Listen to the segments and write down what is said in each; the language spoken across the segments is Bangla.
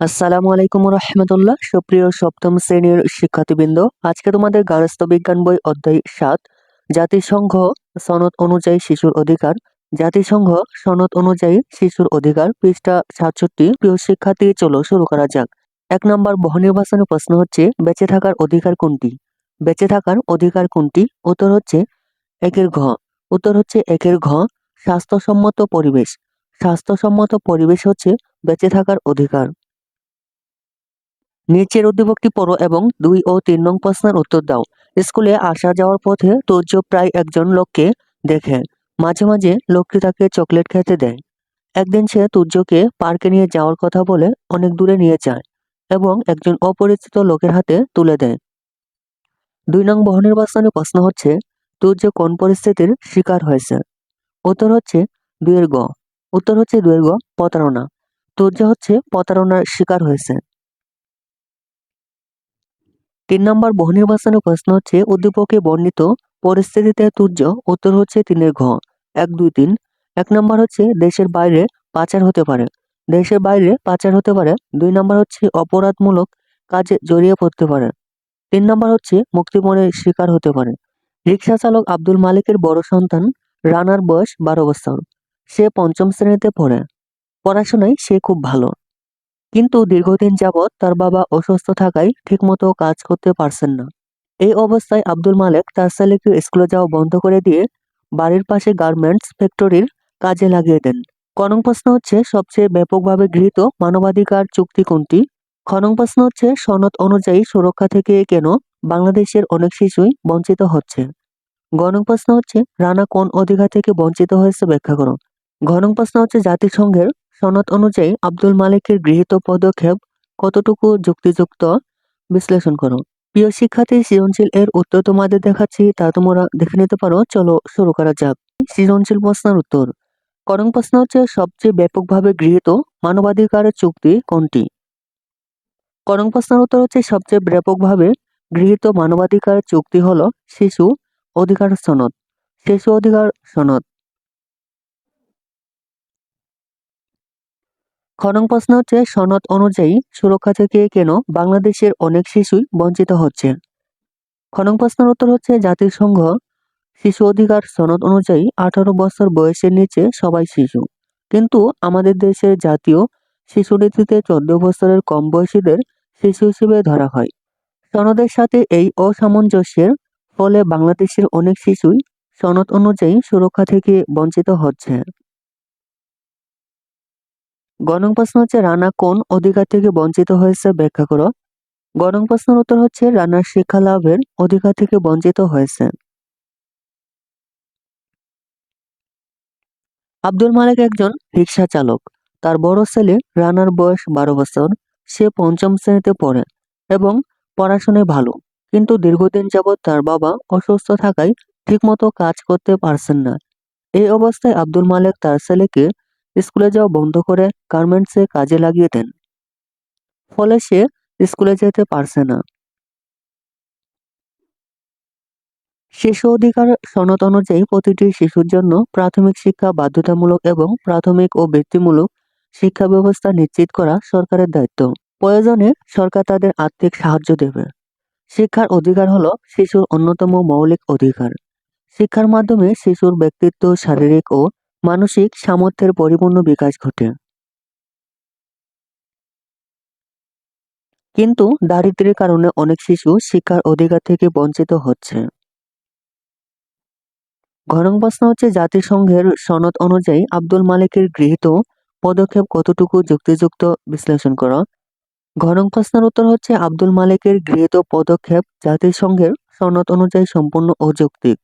আসসালামু আলাইকুম রহমতুল্লাহ সুপ্রিয় সপ্তম শ্রেণির শিক্ষার্থীবৃন্দ, আজকে তোমাদের গার্হস্থ্য বিজ্ঞান বই অধ্যায় সাত, জাতিসংঘ সনদ অনুযায়ী শিশুর অধিকার। জাতিসংঘ সনদ অনুযায়ী শিশুর অধিকার, পৃষ্ঠা সাতষট্টি। প্রিয় শিক্ষার্থী, চলো শুরু করা যাক। এক নম্বর বহুনির্বাচনের প্রশ্ন হচ্ছে, বেঁচে থাকার অধিকার কোনটি? বেঁচে থাকার অধিকার কোনটি? উত্তর হচ্ছে, একের ঘ। উত্তর হচ্ছে, একের ঘ, স্বাস্থ্যসম্মত পরিবেশ। স্বাস্থ্যসম্মত পরিবেশ হচ্ছে, বেঁচে থাকার অধিকার। নিচের উদ্দীপকটি পড়ো এবং দুই ও তিন নং প্রশ্নের উত্তর দাও। স্কুলে আসা যাওয়ার পথে তুর্য প্রায় একজন লোককে দেখে। মাঝে মাঝে লোকটি তাকে চকলেট খেতে দেয়। একদিন সে তুর্যকে পার্কে নিয়ে যাওয়ার কথা বলে অনেক দূরে নিয়ে যায় এবং একজন অপরিচিত লোকের হাতে তুলে দেয়। দুই নং বহুনির্বাচনী প্রশ্ন হচ্ছে, তুর্য কোন পরিস্থিতির শিকার হয়েছে? উত্তর হচ্ছে, দুয়ের গ। উত্তর হচ্ছে দুয়ের গ, প্রতারণা। তুর্য হচ্ছে প্রতারণার শিকার হয়েছে। তিন নম্বর বহুনির্বাচনী প্রশ্ন হচ্ছে, উদ্দীপকে বর্ণিত পরিস্থিতিতে তুর্য উত্তর হচ্ছে তিনের ঘ। এক, দুই, তিন। এক নম্বর হচ্ছে, দেশের বাইরে পাচার হতে পারে। দেশের বাইরে পাচার হতে পারে। দুই নম্বর হচ্ছে, অপরাধমূলক কাজে জড়িয়ে পড়তে পারে। তিন নম্বর হচ্ছে, মুক্তিপণের শিকার হতে পারে। রিক্সা চালক আব্দুল মালিকের বড় সন্তান রানার বয়স বারো বছর। সে পঞ্চম শ্রেণীতে পড়ে। পড়াশোনায় সে খুব ভালো। কিন্তু দীর্ঘদিন যাবৎ তার বাবা অসুস্থ থাকায় ঠিকমতো কাজ করতে পারছেন না। এই অবস্থায় আব্দুল মালেক তার ছেলেকে স্কুলে যাওয়া বন্ধ করে দিয়ে বাড়ির পাশে গার্মেন্টস ফ্যাক্টরির কাজে লাগিয়ে দেন। কনং প্রশ্ন হচ্ছে, সবচেয়ে ব্যাপকভাবে গৃহীত মানবাধিকার চুক্তি কোনটি? খনং প্রশ্ন হচ্ছে, সনদ অনুযায়ী সুরক্ষা থেকে কেন বাংলাদেশের অনেক শিশুই বঞ্চিত হচ্ছে? গণং প্রশ্ন হচ্ছে, রানা কোন অধিকার থেকে বঞ্চিত হয়েছে ব্যাখ্যা করো। ঘনং প্রশ্ন হচ্ছে, জাতিসংঘের সনদ অনুযায়ী আব্দুল মালিকের গৃহীত পদক্ষেপ কতটুকু যুক্তিযুক্ত? বিশ্লেষণ করো প্রিয় শিক্ষার্থী, সৃজনশীল এর উত্তর তোমাদের দেখাচ্ছি, তা তোমরা দেখে নিতে পারো। চলো শুরু করা যাক। সৃজনশীল প্রশ্নের উত্তর। করং প্রশ্ন হচ্ছে, সবচেয়ে ব্যাপকভাবে গৃহীত মানবাধিকারের চুক্তি কোনটি? করং প্রশ্নের উত্তর হচ্ছে, সবচেয়ে ব্যাপকভাবে গৃহীত মানবাধিকার চুক্তি হলো শিশু অধিকার সনদ। শিশু অধিকার সনদ। খনং প্রশ্ন হচ্ছে সনদ অনুযায়ী সুরক্ষা থেকে কেন বাংলাদেশের অনেক শিশুই বঞ্চিত হচ্ছে? খনং প্রশ্নের উত্তর হচ্ছে জাতিসংঘ শিশু অধিকার সনদ অনুযায়ী আঠারো বছর বয়সের নিচে সবাই শিশু। কিন্তু আমাদের দেশের জাতীয় শিশু নীতিতে চোদ্দ বছরের কম বয়সীদের শিশু হিসেবে ধরা হয়। সনদের সাথে এই অসামঞ্জস্যের ফলে বাংলাদেশের অনেক শিশুই সনদ অনুযায়ী সুরক্ষা থেকে বঞ্চিত হচ্ছে। গণং প্রশ্ন হচ্ছে, রানা কোন অধিকার থেকে বঞ্চিত হয়েছে ব্যাখ্যা করো। গণং প্রশ্নের উত্তর হচ্ছে, রানার শিক্ষা লাভের অধিকার থেকে বঞ্চিত হয়েছে। আব্দুল মালিক একজন রিক্সা চালক। তার বড় ছেলে রানার বয়স বারো বছর। সে পঞ্চম শ্রেণীতে পড়ে এবং পড়াশোনায় ভালো। কিন্তু দীর্ঘদিন যাবৎ তার বাবা অসুস্থ থাকায় ঠিকমতো কাজ করতে পারছেন না। এই অবস্থায় আব্দুল মালিক তার ছেলেকে স্কুলে যাওয়া বন্ধ করে গার্মেন্টসে কাজে লাগিয়ে দেন। ফলে সে স্কুলে যেতে পারছে না। শিশু অধিকার সনদ অনুযায়ী প্রতিটি শিশুর জন্য প্রাথমিক শিক্ষা বাধ্যতামূলক এবং প্রাথমিক ও বৃত্তিমূলক শিক্ষা ব্যবস্থা নিশ্চিত করা সরকারের দায়িত্ব। প্রয়োজনে সরকার তাদের আর্থিক সাহায্য দেবে। শিক্ষার অধিকার হলো শিশুর অন্যতম মৌলিক অধিকার। শিক্ষার মাধ্যমে শিশুর ব্যক্তিত্ব, শারীরিক ও মানসিক সামর্থ্যের পরিপূর্ণ বিকাশ ঘটে। কিন্তু দারিদ্র্যের কারণে অনেক শিশু শিক্ষার অধিকার থেকে বঞ্চিত হচ্ছে। ঘনং প্রশ্ন হচ্ছে, জাতিসংঘের সনদ অনুযায়ী আব্দুল মালিকের গৃহীত পদক্ষেপ কতটুকু যুক্তিযুক্ত বিশ্লেষণ করা? ঘনং প্রশ্নের উত্তর হচ্ছে, আব্দুল মালিকের গৃহীত পদক্ষেপ জাতিসংঘের সনদ অনুযায়ী সম্পূর্ণ অযৌক্তিক।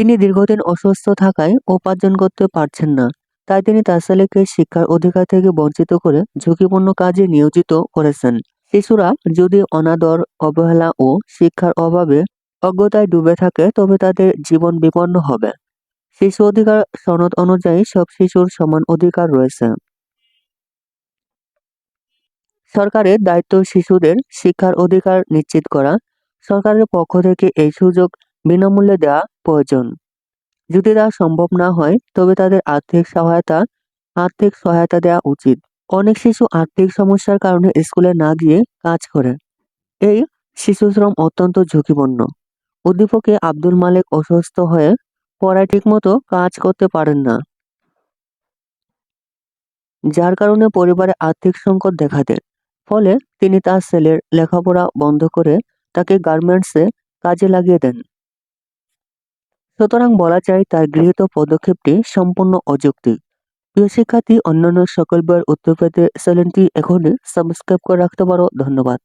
তিনি দীর্ঘদিন অসুস্থ থাকায় উপার্জন করতে পারছেন না। তাই তিনি তার ছেলেকে শিক্ষার অধিকার থেকে বঞ্চিত করে ঝুঁকিপূর্ণ কাজে নিয়োজিত করেছেন। শিশুরা যদি অনাদর, অবহেলা ও শিক্ষার অভাবে অজ্ঞতায় ডুবে থাকে, তবে তাদের জীবন বিপন্ন হবে। শিশু অধিকার সনদ অনুযায়ী সব শিশুর সমান অধিকার রয়েছে। সরকারের দায়িত্ব শিশুদের শিক্ষার অধিকার নিশ্চিত করা। সরকারের পক্ষ থেকে এই সুযোগ বিনামূল্যে দেওয়া প্রয়োজন। যদি তা সম্ভব না হয়, তবে তাদের আর্থিক সহায়তা আর্থিক সহায়তা দেওয়া উচিত। অনেক শিশু আর্থিক সমস্যার কারণে স্কুলে না গিয়ে কাজ করে। এই শিশু শ্রম অত্যন্ত ঝুঁকিপূর্ণ। উদ্দীপকে আব্দুল মালিক অসুস্থ হয়ে পড়ায় ঠিকমতো কাজ করতে পারেন না। যার কারণে পরিবারে আর্থিক সংকট দেখা দেয়। ফলে তিনি তার ছেলের লেখাপড়া বন্ধ করে তাকে গার্মেন্টসে কাজে লাগিয়ে দেন। সুতরাং বলা যায় তার গৃহীত পদক্ষেপটি সম্পূর্ণ অযৌক্তিক। প্রিয় শিক্ষার্থী, অন্যান্য সকল বইয়ের উত্তর পেতে চ্যানেলটি এখনই সাবস্ক্রাইব করে রাখতে পারো। ধন্যবাদ।